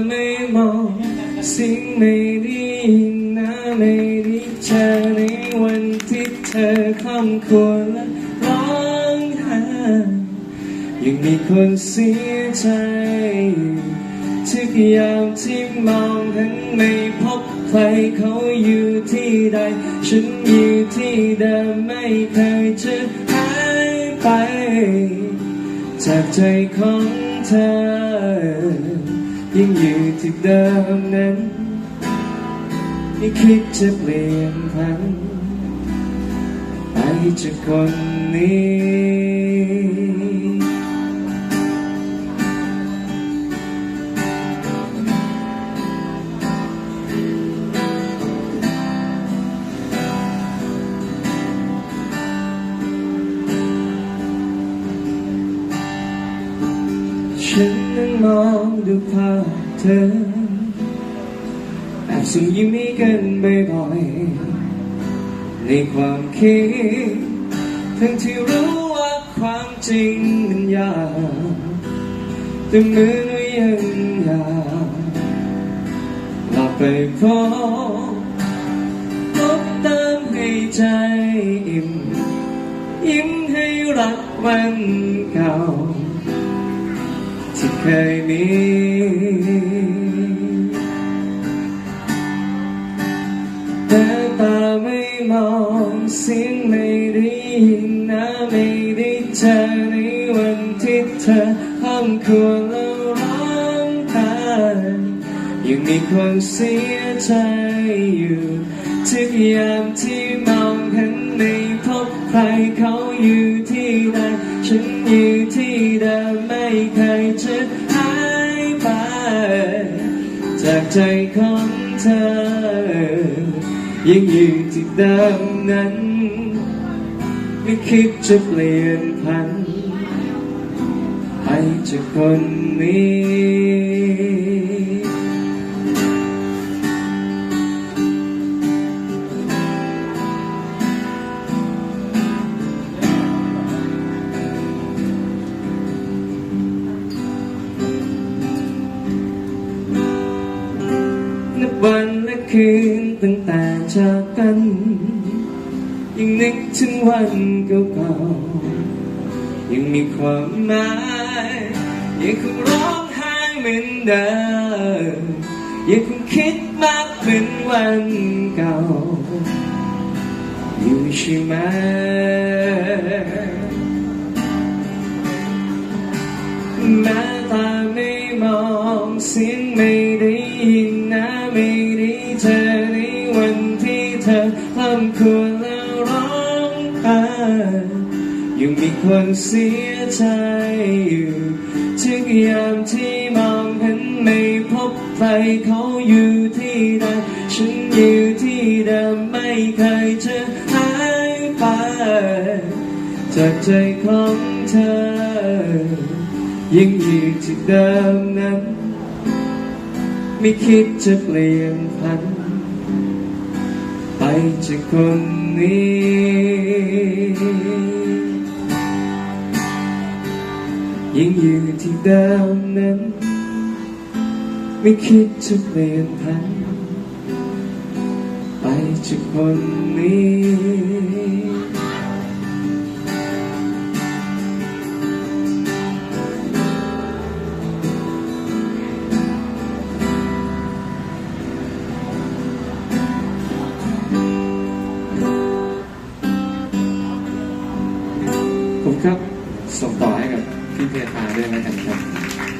มองสิ่งไม่ดีนะไม่ดีเจอในวันที่เธอคำควรและร้องไห้ยังมีคนเสียใจทุกยามที่มองหันไม่พบใครเขาอยู่ที่ใด ฉันอยู่ที่เดิมไม่เคยจะหายไป จากใจของเธอ ยังอยู่ที่เดิมนั้นไม่คิดจะเปลี่ยนผันไปจากคนนี้ ฉันนั้นมองดูภาพเธอแอบส่งยิ้มให้กันบ่อยๆในความคิด ทั้งที่รู้ว่าความจริงมันยากแต่มือก็ยังอยากหลับไปพร้อมพบติมให้ใจอิ่มยิ้มให้รักวันเก่า ที่เคยมีแต่ตาไม่มองเสียงไม่ได้ยินนะไม่ได้เจอในวันที่เธอห้ามควรแล้วร้องไห้ยังมีความเสียใจอยู่ทุกยามที่มองเห็นไม่พบใครเขาอยู่ที่ ฉันอยู่ที่เดิมไม่เคยจะหายไป จากใจของเธอ ยังอยู่ที่เดิมนั้น ไม่คิดจะเปลี่ยนพัน ไปจากคนนี้ คืนตั้งแต่จากกัน ยังนึกถึงวันเก่าๆยังมีความหมายยังคงร้องไห้เหมือนเดิมยังคงคิดมากเหมือนวันเก่าอยู่ใช่ไหม องไห้ยังมีคนเสียใจอยู่ทุกยามที่มองเห็นไม่พบใครเขาอยู่ที่ใดฉันอยู่ที่เดิมไม่เคยจะหายไป จากใจของเธอ ยังอยู่ที่เดิมนั้น ไม่คิดจะเปลี่ยนพัน จากคนนี้ ยังอยู่ที่เดิมนั้น ไม่คิดจะเปลี่ยนแผนไปจากคนนี้ ครับ ส่งต่อให้กับพี่เพทาด้วยแล้วกันครับ